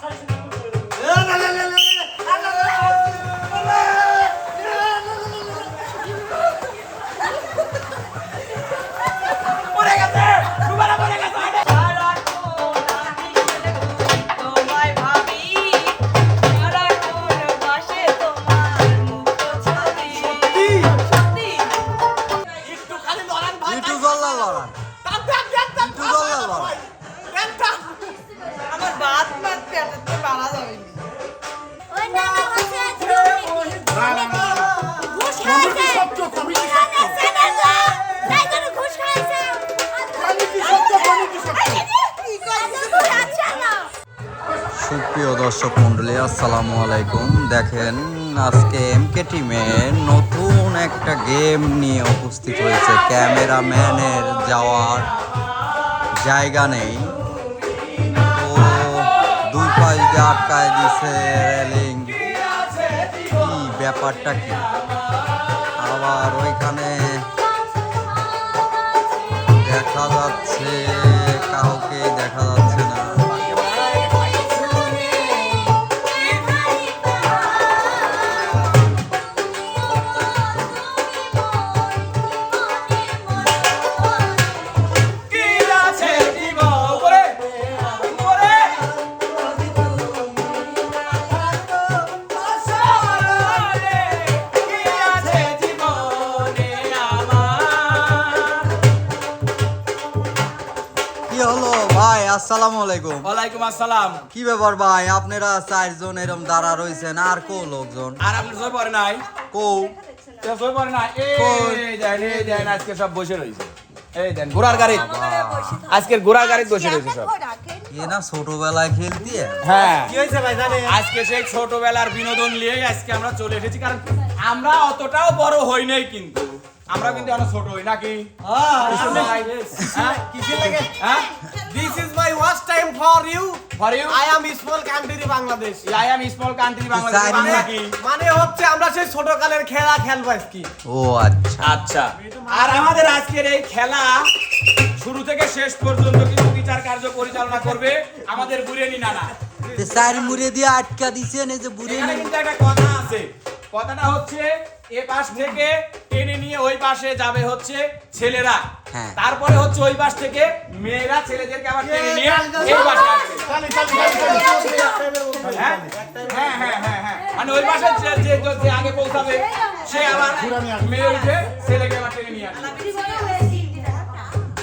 最初 সুপ্রিয় দর্শক মন্ডলী আসসালামু আলাইকুম। দেখেন, আজকে এমকে টিমের নতুন একটা গেম নিয়ে উপস্থিত হয়েছে। ক্যামেরাম্যানের যাওয়ার জায়গা নেই। তো দুই পাশ দিয়ে আটকায় দিছে রেলিং কি ব্যাপারটা কি? আবার ওইখানে দেখা যাচ্ছে ওয়ালাইকুম আসসালাম। কি ব্যাপার ভাই? আপনারা চারজন এরম দাঁড়া রয়েছেন আর কো লোকজন? আর আপনি সই পড়ে নাই? কৌ? সই পড়ে নাই? এই দেন এই দেন আজকে সব বসে রয়েছে এই দেন ঘোড়ার গাড়ি। আজকের ঘোড়ার গাড়ি বসে রয়েছে সব। এ না ছোটবেলায় খেলতি? হ্যাঁ। আজকে সেই ছোটবেলার বিনোদন নিয়ে আজকে আমরা চলে এসেছি কারণ আমরা অতটাও বড় হই নাই কিন্তু। আমরা কিন্তু অনেক ছোট হই নাকি? হ্যাঁ? হ্যাঁ? This is my worst time for you. For you? I am small country Bangladesh I am small country Bangladesh মানে নাকি মানে হচ্ছে আমরা সেই ছোট কালের খেলা খেলব আজকে। ও আচ্ছা। আচ্ছা। আর আমাদের আজকের এই খেলা শুরু থেকে শেষ পর্যন্ত কিন্তু বিচার কার্য পরিচালনা করবে আমাদের বুড়েনি নানা। তে চার মুড়ে দিয়ে আটকা দিছেন এই যে বুড়ে কিন্তু একটা কথা আছে। কথাটা হচ্ছে এ পাশ থেকে টেনে নিয়ে ওই পাশে যাবে হচ্ছে ছেলেরা হ্যাঁ। তারপরে হচ্ছে ওই পাশ থেকে মেয়েরা ছেলেদেরকে আবার টেনে নিয়ে এই পাশে হ্যাঁ হ্যাঁ হ্যাঁ হ্যাঁ হ্যাঁ মানে ওই পাশে যে যে যে আগে পৌঁছাবে সে আবার মেয়ে উঠে ছেলেকে আবার টেনে নিয়ে আসবে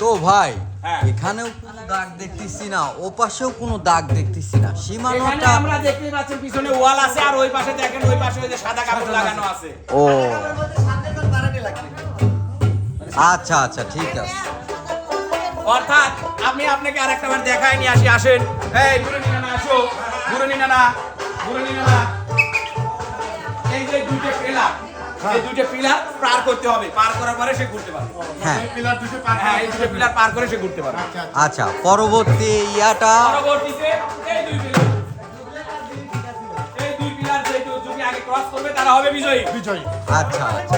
তো ভাই হ্যাঁ। এখানেও কোনো দাগ দেখতেছি না ও পাশেও কোনো দাগ দেখতেছি না। সীমানাটা আমরা দেখতে পাচ্ছি পিছনে ওয়াল আছে আর ওই পাশে দেখেন ওই পাশে ওই যে সাদা কাপড় লাগানো আছে। ও। আচ্ছা আচ্ছা ঠিক আছে। অর্থাৎ আমি আপনাকে আর একটা বার দেখাই নিয়ে আসি আসেন। এই বুড়নি নানা আসো। বুড়নি নানা বুড়নি নানা এই যে দুইটা পিলার এই দুইটা পিলার পার করতে হবে। পার করার পরে সে ঘুরতে পারবে। হ্যাঁ। হ্যাঁ এই দুটো পিলার পার করে সে ঘুরতে পারবে। আচ্ছা পরবর্তী ইয়াটা। পরবর্তীতে এই দুই পিলার। এই দুই পিলার যে যদি আগে ক্রস করবে তারা হবে বিজয়ী। আচ্ছা আচ্ছা।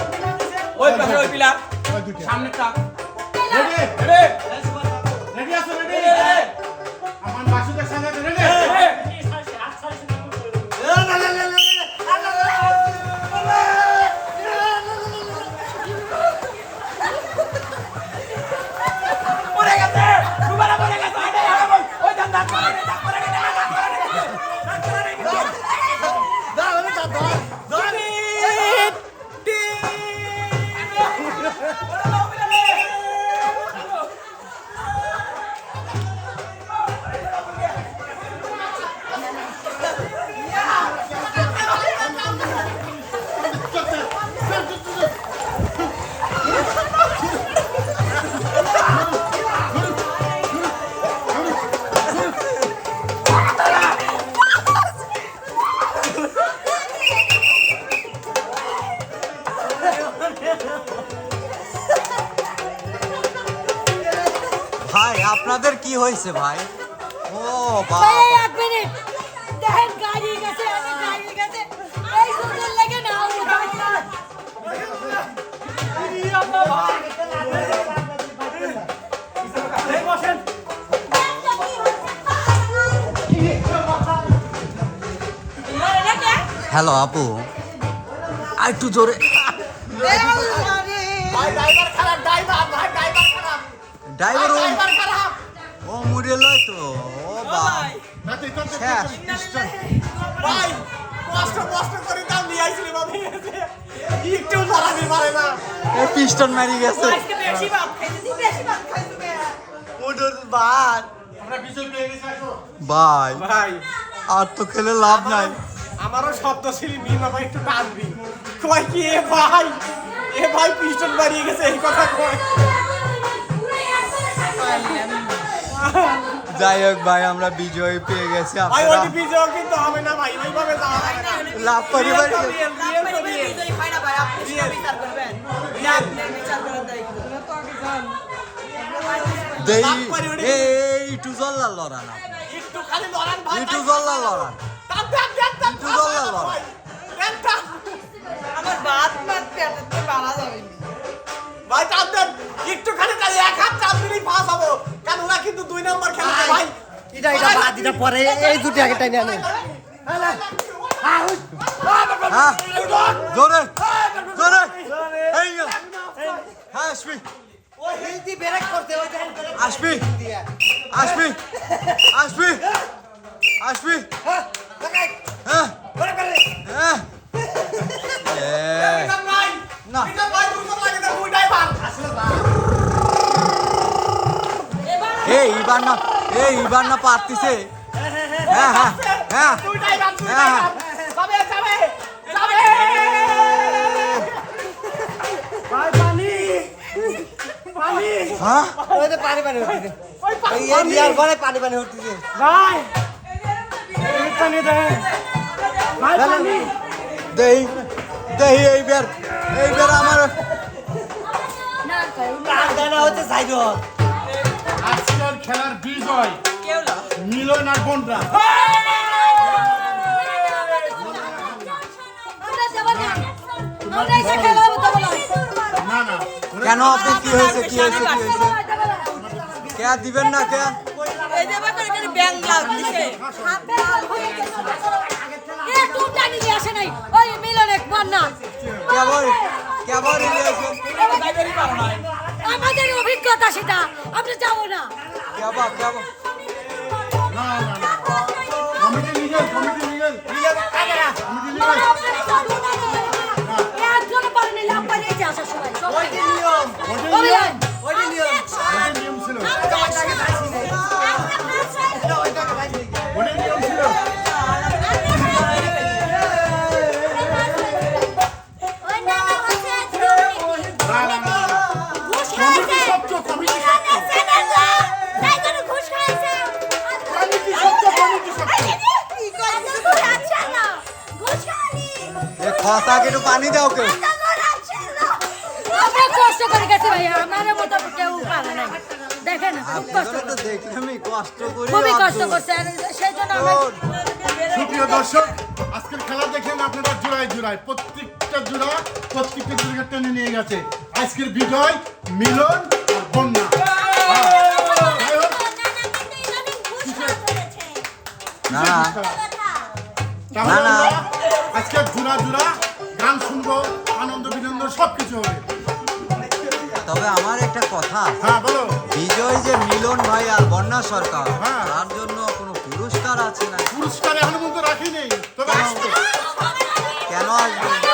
ওই পাশে ওই পিলার। সামনেরটা রেডি রেডি পড়ে হ্যালো আপু আর একটু জোরে। ড্রাইভার ও ড্রাইভার খারাপ। ও মুড়ে লয় তো ও ভাই শেষ। কষ্ট কষ্ট করে দাম নিয়ে আইছিলি ভাবি। একটু লড়াবি পারে না। এ পিস্টন মারি গেছে। আজকে বেশি ভাত খাইছি বেশি ভাত খাইছি ওটার ভাত। আমরা বিজয় পেয়ে গেছি ভাই ভাই। আর তো খেলে লাভ নাই। আমারও শব্দ ছিল মিমা ভাই একটু টানবি। কয় কি এ ভাই এ ভাই পিস্টন বাড়িয়ে গেছে এই কথা কয়। যাই হোক ভাই আমরা বিজয় পেয়ে গেছি ভাই ওই বিজয় কিন্তু হবে না ভাই ওইভাবে যাওয়া হবে না। লাভ পরিবার real। হয় না ভাই আপনি বিচার করবেন। বিচার করার দায়িত্ব। এই টু জল্লা লড়া না একটু খালি লড়ান ভাই একটু জল্লা লড়া আমার তাহলে এক হাত চাপ দিলেই পাস কিন্তু দুই নম্বর খেলছে বাদ পরে এই দুটো আগে টাইনে আনে হ্যাঁ জোরে জোরে এই হ্যাঁ আসবি আসবি আসবি আসবি আসবি এ, বিজন ভাই না। লাগে না পারতিছে হ্যাঁ হ্যাঁ হ্যাঁ হ্যাঁ, পানি পানি হ্যাঁ ওই তো পানি পানি হচ্ছে পানি ঘরে পানি পানি হচ্ছে ভাই পানি দে। ভাই পানি। দেই দেই এইবার এইবার আমার কান্দা হচ্ছে সাইড আজকের খেলার বিজয় মিলন আর না কেন আপনি কি হয়েছে কি হয়েছে কি হয়েছে? কে দিবেন না কে? আসে নাই ওই মিলন একবার না কেবল কেবল আমাদের অভিজ্ঞতা সেটা আমরা যাব না কেবা কেবা না না না committee legal committee legal committee legal পানি দাও কে আমরা কষ্ট করে গেছি ভাই আমাদের মতো কেউ পারে নাই। দেখেন খুব কষ্ট আপনারা তো করছে দেখলামই কষ্ট করে খুবই কষ্ট করছে আর সেই জন্য আমরা সুপ্রিয় দর্শক আজকের খেলা দেখেন আপনারা জোড়ায় জোড়ায়। প্রত্যেকটা জোড়া প্রত্যেকটা টেনে নিয়ে গেছে। আজকের বিজয় মিলন আর বন্যা। না না। তাহলে না, না। আমরা আজকে জোড়া জোড়া গান শুনব আনন্দ বিনন্দ সবকিছু হবে। তবে আমার একটা কথা। হ্যাঁ বলো। বিজয় যে মিলন ভাই আর বন্যা সরকার হ্যাঁ। তার জন্য কোনো পুরস্কার আছে না পুরস্কার এখন পর্যন্ত রাখি নেই তবে আসবে। কেন আসবে?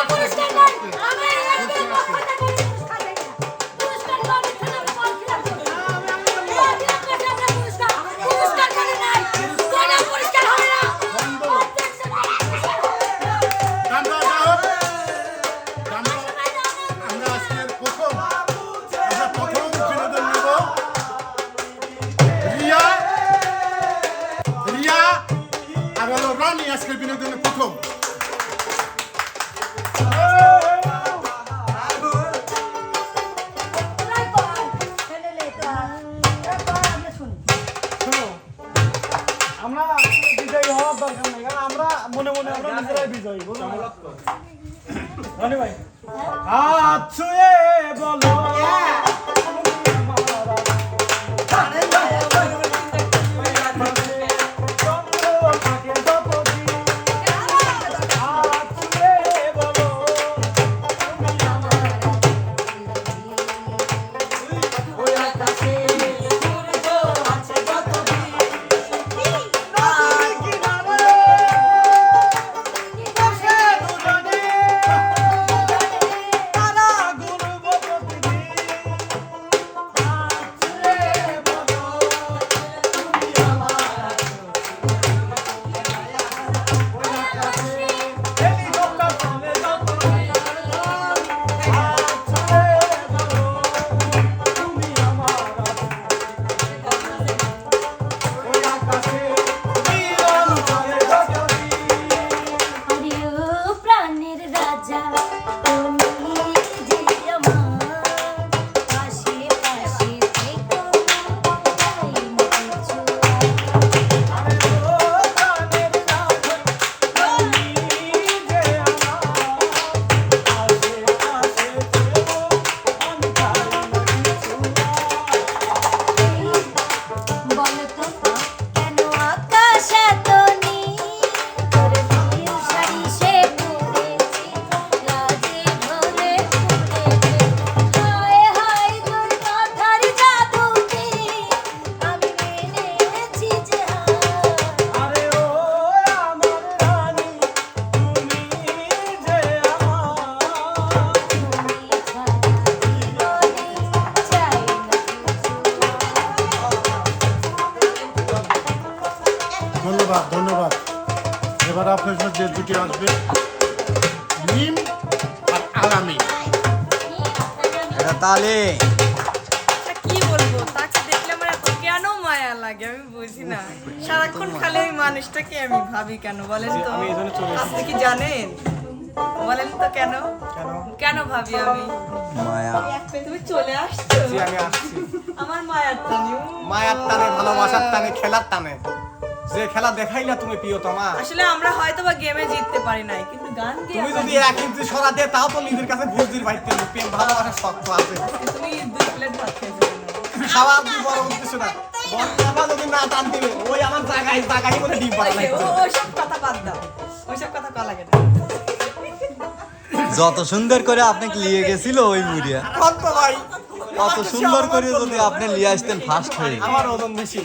কেন? ভাবি আমি? মায়া। তুমি চলে আসছো। আমি আসছি। আমার মায়ার টানি। মায়ার টানে ভালোবাসার টানে খেলার টানে। যে খেলা দেখাইলা তুমি প্রিয়তমা। আসলে আমরা হয়তো বা গেমে জিততে পারি নাই কিন্তু গান গেয়ে তুমি যদি এক ইঞ্চি সরা দিয়ে তাও তো নিজের কাছে বুঝদির বাইতে প্রেম ভালোবাসার শক্ত আছে। তুমি দুই প্লেট ভাত খেয়েছো খাওয়া তুমি বড় উদ্দেশ্য না। বর্তমান যদি না টান দিবে ওই আমার জায়গায় জায়গায় বলে ডিম পাড়া ওই- লাগবে ও- ওইসব কথা বাদ দাও। ওইসব কথা কয়া লাগে না। যত সুন্দর করে আপনাকে নিয়ে গেছিল ওই মুড়িয়া। কত সুন্দর করে যদি আপনি নিয়ে আসতেন ফার্স্ট হয়ে। আমার ওজন বেশি।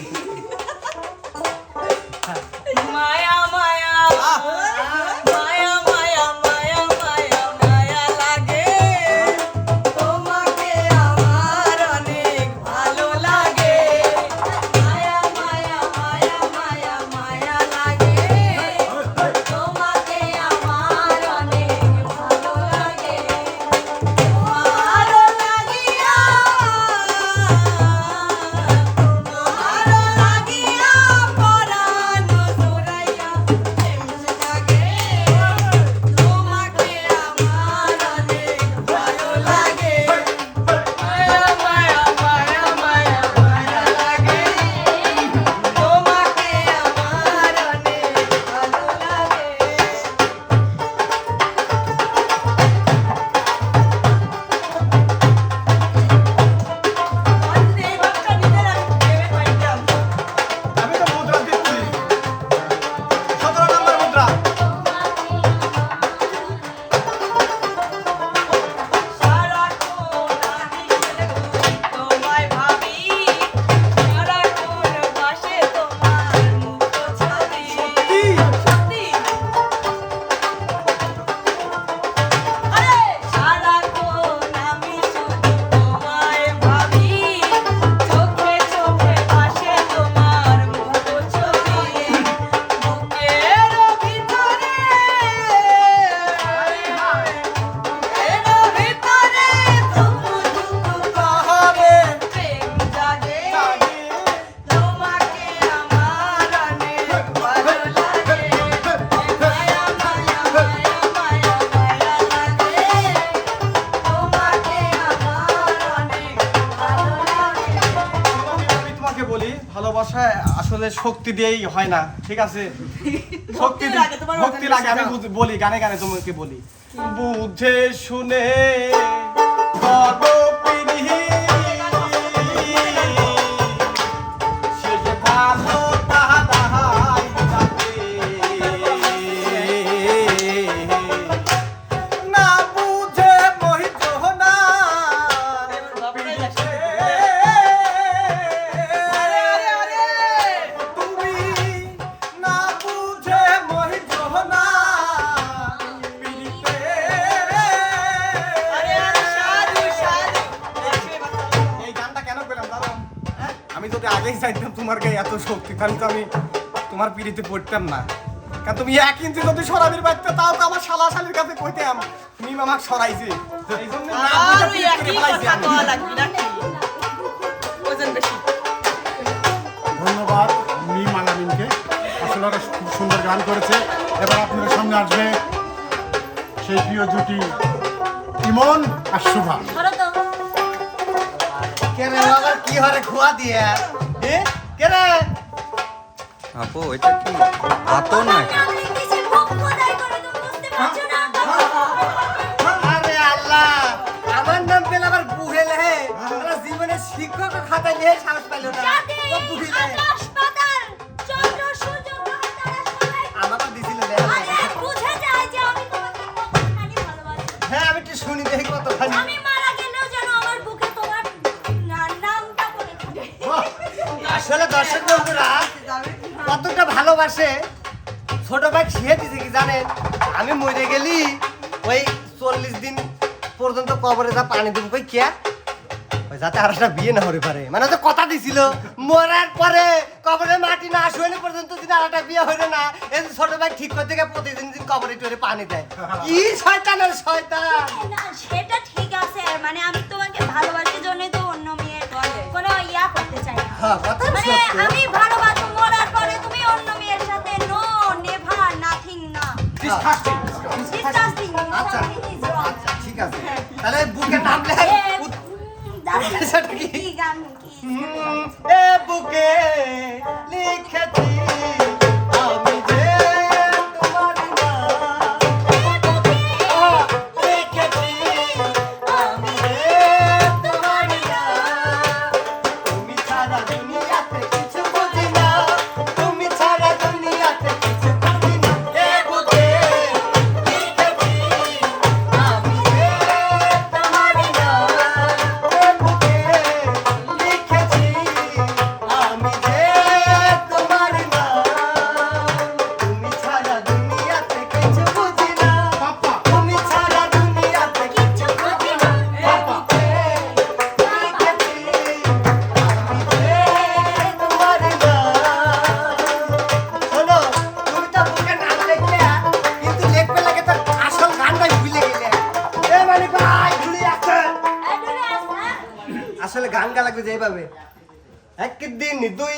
শক্তি দিয়েই হয় না ঠিক আছে? শক্তি শক্তি লাগে, আমি বলি গানে গানে তোমাকে বলি। বুঝে শুনে পিড়িতে পড়তাম না। কারণ তুমি এক ইঞ্চি যদি সরাবির বাড়তে তাও তো আমার শালা শালির কাছে কইতাম মিম আমাকে সরাইছে। এই জন্য আর পিরিত একই কথা কওয়া লাগবে নাকি? ওজন বেশি। ধন্যবাদ মিম আলামিনকে আসলে ওরা খুব সুন্দর গান করেছে। এবার আপনাদের সামনে আসবে সেই প্রিয় জুটি ইমন আর শুভা। কেন আবার কি হরে খোয়া দিয়ে? আপু এটা কি আতর নাকি? আপনি কিসে ভোগ খোদাই করে তুমি বুঝতে পারছ না আরে আল্লাহ আমার নাম পেলে আবার বুহেলে হে। ওরা জীবনে শিক্ষক খাতা নিয়ে সাহস পাইল না। ভালোবাসে। ছোট ভাই শিখে দিছে কি জানেন? আমি মরে গেলি ওই চল্লিশ দিন পর্যন্ত কবরে যা পানি দেবো কই কে? ওই যাতে আর একটা বিয়ে না হতে পারে। মানে তো কথা দিছিল মরার পরে কবরে মাটি না শুয়ে পর্যন্ত দিন আরেকটা বিয়ে হইল না এই ছোট ভাই ঠিক করতে গিয়ে প্রতিদিন দিন কবরে টরে পানি দেয়। কি শয়তানের শয়তান? সেটা ঠিক আছে মানে আমি তোমাকে ভালোবাসি জন্যই তো অন্য মেয়ের কোনো ইয়া করতে চাই না। হ্যাঁ কথা মানে আমি না Disgusting. ডিসকাস্টিং আচ্ছা আচ্ছা ঠিক আছে তাহলে বুকে নামলে উত- সেটা কি? কি গান কি হুম, এ বুকে লিখেছি যেভাবে একদিন দুই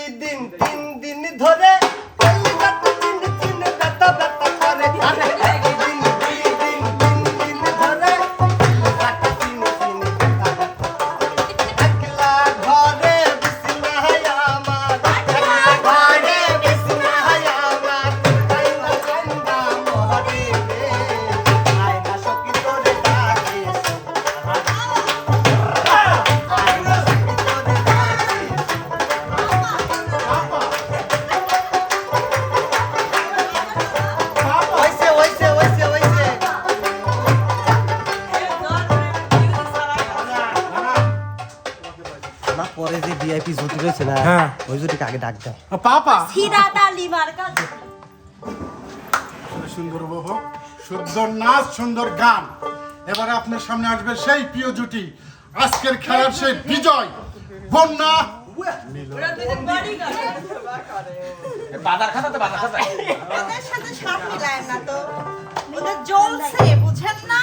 রয়েছে না হ্যাঁ। ওই জুটিকে আগে ডাক দাও। পাপা। সিরাতা লিভার কাজ। সুন্দর উপভোগ সুন্দর নাচ সুন্দর গান। এবারে আপনার সামনে আসবে সেই প্রিয় জুটি। আজকের খেলার সেই বিজয় বন্যা। বাজার খাতাতে বাজার খাতা ওদের সাথে সাপ মিলায় না তো। ওদের জ্বলছে বুঝেন না?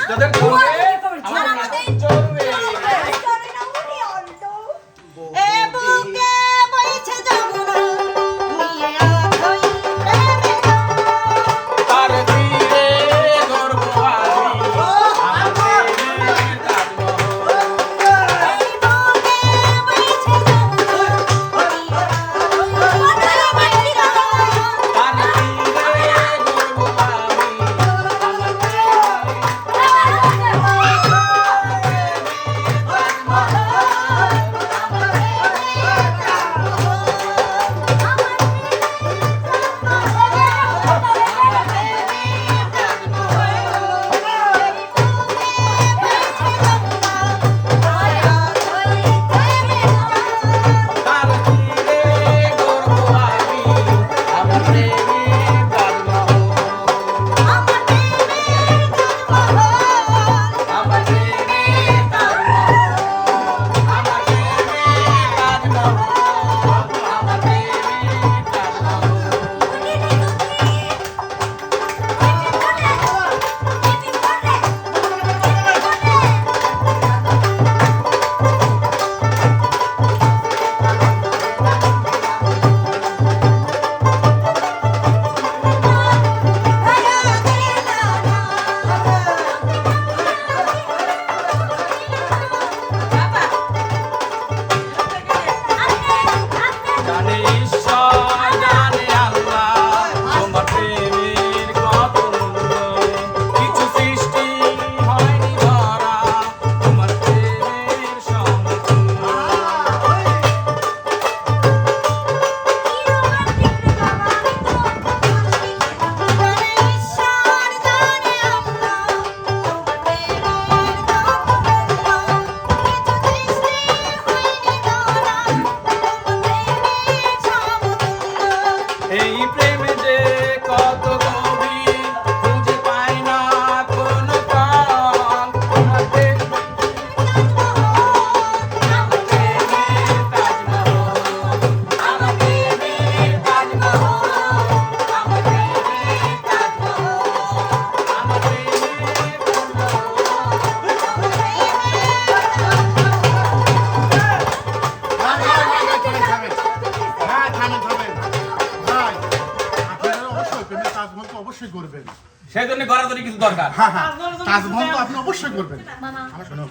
সেই জন্য গড়াগড়ি কিছু দরকার। হ্যাঁ হ্যাঁ তাজমহল তো আপনি অবশ্যই করবেন। মামা। আমার শোনো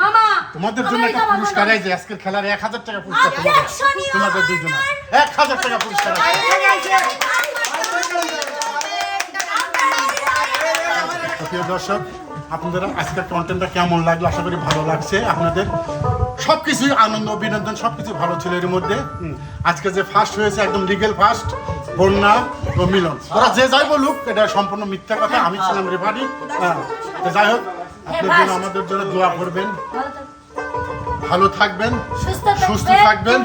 মামা তোমাদের জন্য একটা পুরস্কার যে আজকের খেলার এক হাজার টাকা পুরস্কার তোমাদের। তোমাদের দুজন এক হাজার টাকা পুরস্কার। আছে প্রিয় দর্শক আপনাদের আজকের কন্টেন্টটা কেমন লাগল? আশা করি ভালো লাগছে আপনাদের। সব কিছুই আনন্দ বিনোদন সব কিছু ভালো ছিল এর মধ্যে। আজকে যে ফার্স্ট হয়েছে একদম লিগেল ফার্স্ট বন্যা মিলন। ওরা যে যাই বলুক এটা সম্পূর্ণ মিথ্যা কথা। আমি ছিলাম রেফারি। হ্যাঁ যাই হোক আপনার জন্য আমাদের জন্য দোয়া করবেন। ভালো থাকবেন। সুস্থ। থাকবেন।